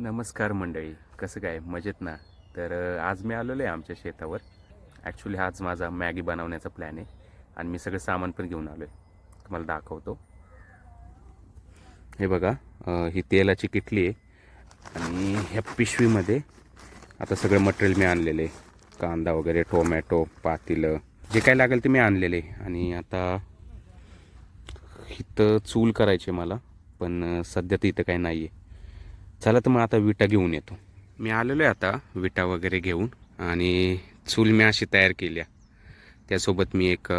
नमस्कार मंडळी कसं काय? मजेत ना? तर आज मी आलेलो आहे आमच्या शेतावर. ॲक्च्युली हाच माझा मॅगी बनवण्याचा प्लॅन आहे आणि मी सगळं सामान पण घेऊन आलो आहे तुम्हाला दाखवतो. हे बघा ही तेलाची किटली आहे आणि ह्या पिशवीमध्ये आता सगळं मटेरियल मी आणलेलं आहे. कांदा वगैरे टोमॅटो पातीलं जे काय लागेल ते मी आणलेले आणि आता इथं चूल करायची मला पण सध्या तर इथं काही नाही आहे चला तर मग आता विटा घेऊन येतो. मी आलेलो आहे आता विटा वगैरे घेऊन आणि चूल मी अशी तयार केली आहे. त्यासोबत मी एक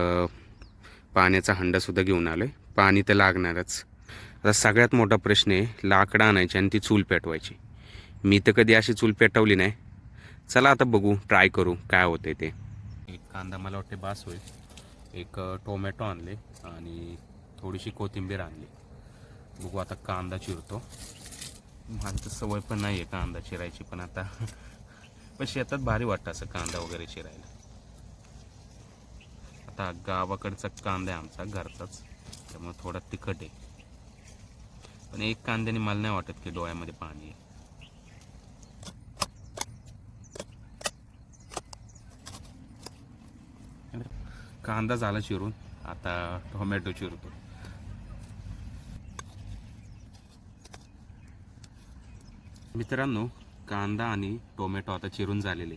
पाण्याचा हंडासुद्धा घेऊन आलो आहे पाणी तर लागणारच. आता सगळ्यात मोठा प्रश्न आहे लाकडं आणायची आणि ती चूल पेटवायची. मी तर कधी अशी चूल पेटवली नाही. चला आता बघू ट्राय करू काय होते ते. एक कांदा मला वाटते बास होईल. एक टोमॅटो आणले आणि थोडीशी कोथिंबीर आणली. बघू आता कांदा चिरतो. मला तर सवय पण नाही आहे कांदा चिरायची पण आता पण शेतात भारी वाटतं असं कांदा वगैरे चिरायला. आता गावाकडचा कांदा आहे आमचा घरचाच. त्यामुळे थोडा तिखट आहे. पण एक कांद्याने मला नाही वाटत की डोळ्यामध्ये पाणी आहे. कांदा झाला चिरून आता टोमॅटो चिरतो. मित्रांनो कांदा आणि टोमॅटो आता चिरून झालेले.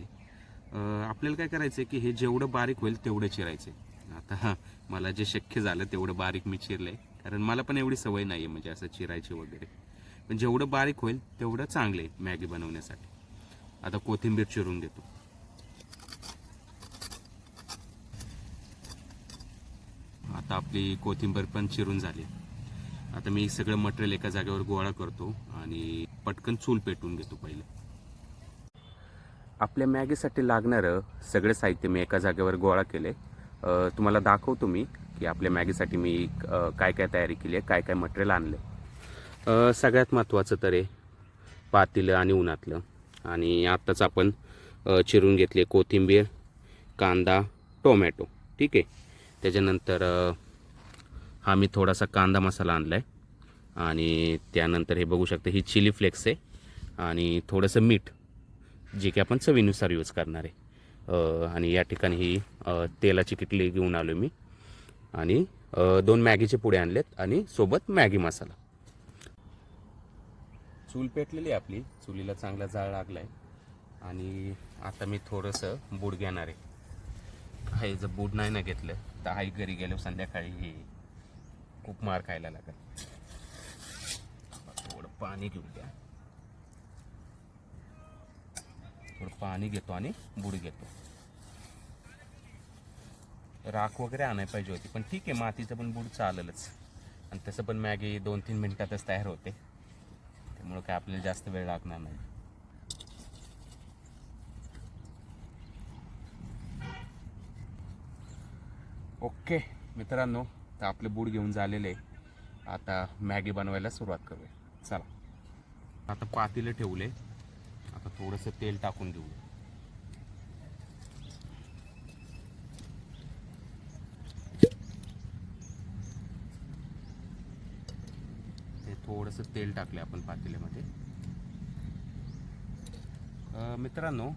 आपल्याला काय करायचं आहे की हे जेवढं बारीक होईल तेवढं चिरायचे आता मला जे शक्य झालं तेवढं बारीक मी चिरले कारण मला पण एवढी सवय नाही आहे म्हणजे असं चिरायची वगैरे. पण जेवढं बारीक होईल तेवढं चांगलं आहे मॅगी बनवण्यासाठी. आता कोथिंबीर चिरून घेतो. आता आपली कोथिंबीर पण चिरून झाली. आता मी सगळं मटेरियल एका जागेवर गोळा करतो. आणि पटकन चूल पेटवून घेतो पहिले. आपल्या मॅगीसाठी लागणारं सगळं साहित्य मी एका जागेवर गोळा केले तुम्हाला दाखवतो मी की आपल्या मॅगीसाठी मी काय काय तयारी केली आहे काय काय मटेरियल आणलं सगळ्यात महत्त्वाचं तर आहे पातीलं आणि उन्हातलं. आणि आत्ताच आपण चिरून घेतले कोथिंबीर कांदा टोमॅटो. ठीक आहे? त्याच्यानंतर हा मी थोडासा कांदा मसाला आणला आहे आणि त्यानंतर हे बघू शकता ही चिली फ्लेक्स आहे. आणि थोडंसं मीठ जे की आपण चवीनुसार यूज करणार आहे. आणि या ठिकाणी ही तेलाची किटली घेऊन आलो मी. आणि दोन मॅगीचे पुढे आणलेत आणि सोबत मॅगी मसाला. चूल पेटलेली आहे आपली. चुलीला चांगला जाळ लागला आहे आणि आता मी थोडंसं बूड घेणार आहे. हे जर बूड नाही ना घेतलं तर आई घरी गेलो संध्याकाळी हे खूप मार खायला लागेल. पाणी घेऊ द्या थोडं पाणी घेतो आणि बुड घेतो. राख वगैरे आणायला पाहिजे होती पण ठीक आहे मातीचं पण बुड चालेलच. आणि तसं पण मॅगी दोन तीन मिनटातच तयार होते. त्यामुळं काय आपल्याला जास्त वेळ लागणार नाही. ओके मित्रांनो तर आपले बूड घेऊन झालेले आता मॅगी बनवायला सुरुवात करूया. चला. आता पातीला ठेवले. आता थोडंसं तेल टाकून देऊ. ते थोडंसं तेल टाकले आपण पातेल्यामध्ये मित्रांनो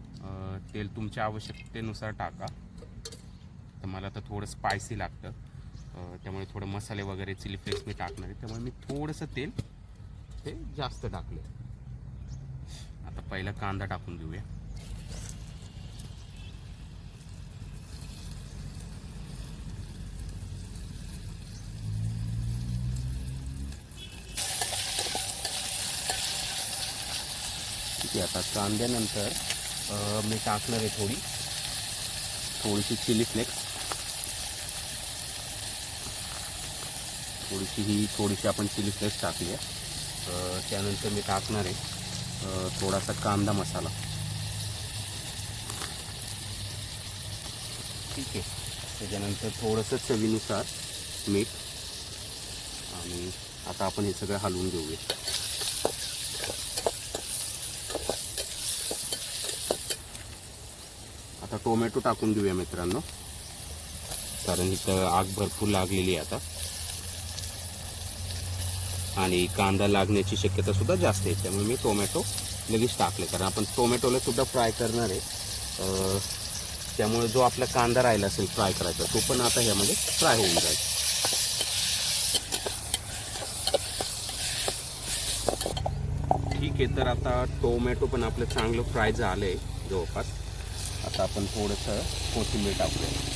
तेल तुमच्या आवश्यकतेनुसार टाका. तर मला तर थोडं स्पायसी लागतं. त्यामुळे थोडं मसाले वगैरे चिली फ्लेक्स मी टाकणार आहे. त्यामुळे मी थोडंसं तेल ते जास्त टाकले. आता पहिला कांदा टाकून घेऊया ठीक आहे आता कांद्यानंतर मी टाकणार आहे थोडी. थोडीशी चिली फ्लेक्स. थोडीशी ही थोडीशी आपण चिली फ्लेक्स टाकली आहे. त्यानंतर मी टाकणार आहे थोडासा कांदा मसाला. ठीक आहे. त्याच्यानंतर थोडंसं चवीनुसार मीठ. आणि आता आपण हे सगळं हलवून घेऊया. आता टोमॅटो टाकून घेऊया मित्रांनो. कारण इथं आग भरपूर लागलेली आहे आता. आणि कांदा लागण्याची शक्यतासुद्धा जास्त आहे. त्यामुळे मी टोमॅटो लगेच टाकले. कारण आपण टोमॅटोला सुद्धा फ्राय करणार आहे. त्यामुळे जो आपला कांदा राहिला असेल फ्राय करायचा तो पण आता ह्यामध्ये फ्राय होऊन जाईल. ठीक आहे तर आता टोमॅटो पण आपलं चांगलं फ्राय झालं आहे जवळपास. आता आपण थोडंसं कोथिंबीर टाकूया.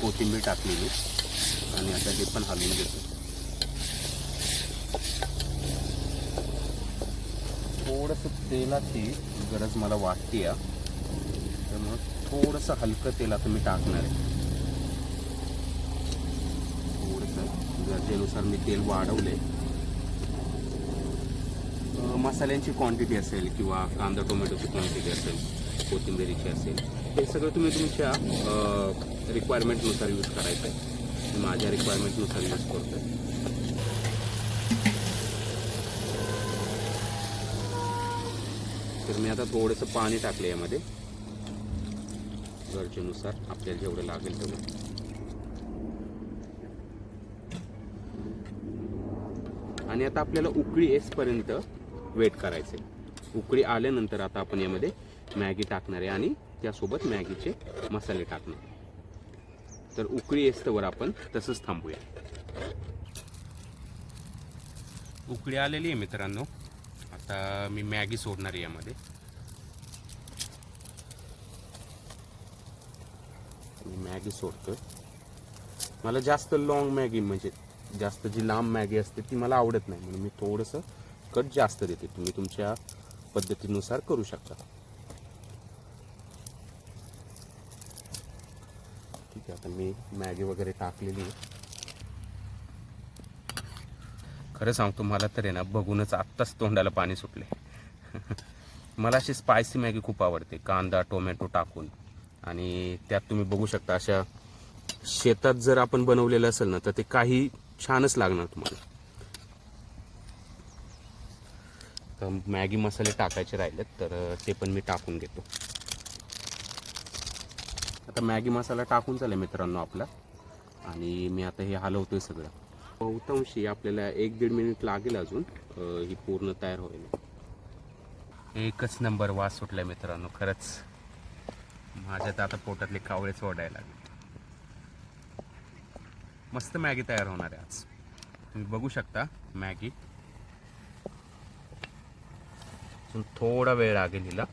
कोथिंबीर टाकलेली. आणि आता हे पण हलवून घेतो. थोडंसं तेलाची गरज मला वाटते या. त्यामुळं थोडंसं हलकं तेल आता मी टाकणार आहे. थोडंसं गरजेनुसार मी तेल वाढवले. मसाल्यांची क्वांटिटी असेल किंवा कांदा टोमॅटोची क्वांटिटी असेल कोथिंबिरीची असेल हे सगळं तुम्ही तुमच्या रिक्वायरमेंटनुसार यूज करायचं आहे मी माझ्या रिक्वायरमेंटनुसार यूज करतो आहे तर मी आता थोडंसं पाणी टाकलं यामध्ये. गरजेनुसार आपल्याला जेवढं लागेल तेवढं. आणि आता आपल्याला उकळी येसपर्यंत वेट करायचे उकळी आल्यानंतर आता आपण यामध्ये मॅगी टाकणार आहे आणि त्यासोबत मॅगीचे मसाले टाकणार. तर उकळी येस्तवर आपण तसंच थांबूया. उकळी आलेली आहे मित्रांनो. आता मी मॅगी सोडणार आहे यामध्ये. मी मॅगी सोडतो मला जास्त लॉंग मॅगी म्हणजे जास्त जी लांब मॅगी असते ती मला आवडत नाही. म्हणून मी थोडंसं कट जास्त देते. तुम्ही तुमच्या पद्धतीनुसार करू शकता. ठीक आता मी मॅगी वगैरे टाकलेली आहे. खरं सांगतो मला तर आहे ना बघूनच आत्ताच तोंडाला पाणी सुटले मला अशी स्पायसी मॅगी खूप आवडते कांदा टोमॅटो टाकून. आणि त्यात तुम्ही बघू शकता अशा शेतात जर आपण बनवलेलं असेल ना तर ते काही छानच लागणार तुम्हाला. तर मॅगी मसाले टाकायचे राहिलेत तर ते पण मी टाकून घेतो. आता मॅगी मसाला टाकून चालेल मित्रांनो आपला. आणि मी आता हे हलवतोय सगळं. बहुतांशी आपल्याला एक दीड मिनिट लागेल अजून. ही पूर्ण तयार होईल. एकच नंबर वास सुटलाय मित्रांनो खरंच. माझ्या तर आता पोटातले कावळेच ओढायला लागले. मस्त मॅगी तयार होणार आहे आज. तुम्ही बघू शकता मॅगी. अजून थोडा वेळ लागेल हिला.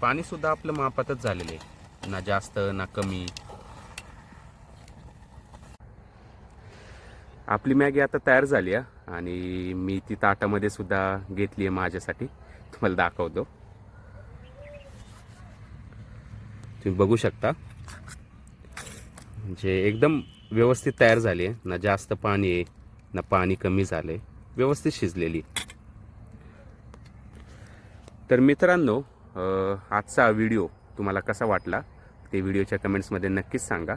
पाणीसुद्धा आपलं मापातच झालेलं आहे. ना जास्त ना कमी. आपली मॅगी आता तयार झाली आहे आणि मी ती ताटामध्ये सुद्धा घेतली आहे माझ्यासाठी. तुम्हाला दाखवतो. तुम्ही बघू शकता. म्हणजे एकदम व्यवस्थित तयार झाली आहे. ना जास्त पाणी आहे ना पाणी कमी झालं आहे व्यवस्थित शिजलेली. तर मित्रांनो आजचा व्हिडिओ तुम्हाला कसा वाटला? ते व्हिडिओच्या कमेंट्समध्ये नक्कीच सांगा.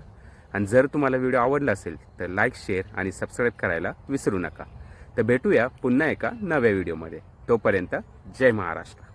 आणि जर तुम्हाला व्हिडिओ आवडला असेल तर लाईक शेअर आणि सबस्क्राईब करायला विसरू नका. तर भेटूया पुन्हा एका नव्या व्हिडिओमध्ये. तोपर्यंत जय महाराष्ट्र.